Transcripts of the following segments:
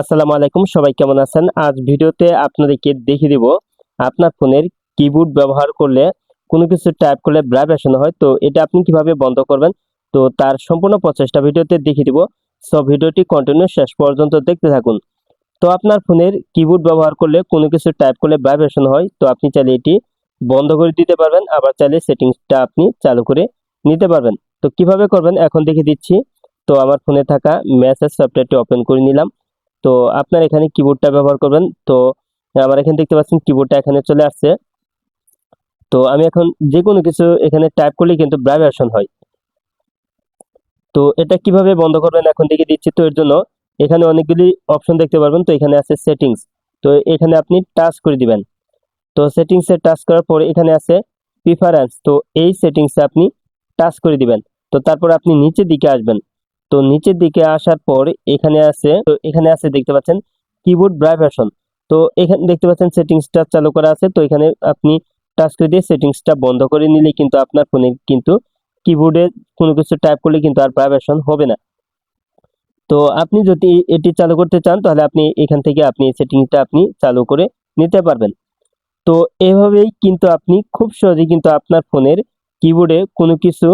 আসসালামু আলাইকুম, সবাই কেমন আছেন? আজ ভিডিওতে আপনাদেরকে দেখিয়ে দিব আপনার ফোনের কিবোর্ড ব্যবহার করলে কোনো কিছু টাইপ করলে ভাইব্রেশন হয়, তো এটা আপনি কীভাবে বন্ধ করবেন? তো তার সম্পূর্ণ প্রচেষ্টা ভিডিওতে দেখিয়ে দিব। সব ভিডিওটি কন্টিনিউ শেষ পর্যন্ত দেখতে থাকুন। তো আপনার ফোনের কিবোর্ড ব্যবহার করলে কোনো কিছু টাইপ করলে ভাইব্রেশন হয়, তো আপনি চাইলে এটি বন্ধ করে দিতে পারবেন, আবার চাইলে সেটিংসটা আপনি চালু করে নিতে পারবেন। তো কীভাবে করবেন? এখন দেখিয়ে দিচ্ছি। তো আমার ফোনে থাকা মেসেজ সফটওয়্যারটি ওপেন করে নিলাম। তো আপনার এখানে কিবোর্ডটা ব্যবহার করবেন। তো আমার এখানে দেখতে পাচ্ছেন কিবোর্ডটা এখানে চলে আসছে। তো আমি এখন যে কোনো কিছু এখানে টাইপ করলে কিন্তু ভাইব্রেশন হয়। তো এটা কীভাবে বন্ধ করবেন এখন দেখে দিচ্ছি। তো এর জন্য এখানে অনেকগুলি অপশন দেখতে পারবেন। তো এখানে আছে সেটিংস তো এখানে আপনি টাচ করে দিবেন। তো সেটিংসে টাচ করার পরে এখানে আছে প্রিফারেন্স তো এই সেটিংসে আপনি টাচ করে দিবেন। তো তারপর আপনি নিচের দিকে আসবেন। তো নিচের দিকে আসার পর এখানে আছে, তো এখানে আছে দেখতে পাচ্ছেন কিবোর্ড ভাইব্রেশন তো এখানে দেখতে পাচ্ছেন সেটিংসটা চালু করা আছে, তো এখানে আপনি টাচ করে দিয়ে সেটিংসটা বন্ধ করে নিলে কিন্তু আপনার ফোনে কিন্তু কিবোর্ডে কোনো কিছু টাইপ করলে কিন্তু আর ভাইব্রেশন হবে না। তো আপনি যদি এটি চালু করতে চান, তাহলে আপনি এখান থেকে আপনি সেটিংসটা আপনি চালু করে নিতে পারবেন। তো এভাবেই কিন্তু আপনি খুব সহজেই কিন্তু আপনার ফোনের কিবোর্ডে কোনো কিছু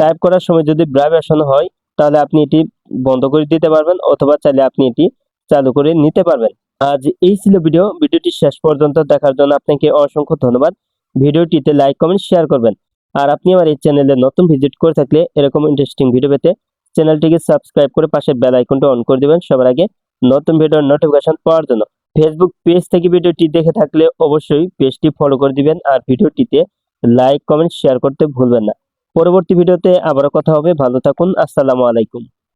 টাইপ করার সময় যদি ভাইব্রেশন হয় তাহলে আপনি এটি বন্ধ করে দিতে পারবেন অথবা চাইলে আপনি এটি চালু করে নিতে পারবেন। আজ এই ছিল ভিডিও। ভিডিওটি শেষ পর্যন্ত দেখার জন্য আপনাকে অসংখ্য ধন্যবাদ। ভিডিওটিতে লাইক, কমেন্ট, শেয়ার করবেন। আর আপনি আমার এই চ্যানেলে নতুন ভিজিট করে থাকলে এরকম ইন্টারেস্টিং ভিডিও পেতে চ্যানেলটিকে সাবস্ক্রাইব করে পাশে বেল আইকনটা অন করে দিবেন সবার আগে নতুন ভিডিওর নোটিফিকেশন পাওয়ার জন্য। ফেসবুক পেজ থেকে ভিডিওটি দেখে থাকলে অবশ্যই পেজটি ফলো করে দিবেন আর ভিডিওটিতে লাইক কমেন্ট শেয়ার করতে ভুলবেন না। পরবর্তী ভিডিওতে আবারও কথা হবে। ভালো থাকুন। আসসালামু আলাইকুম।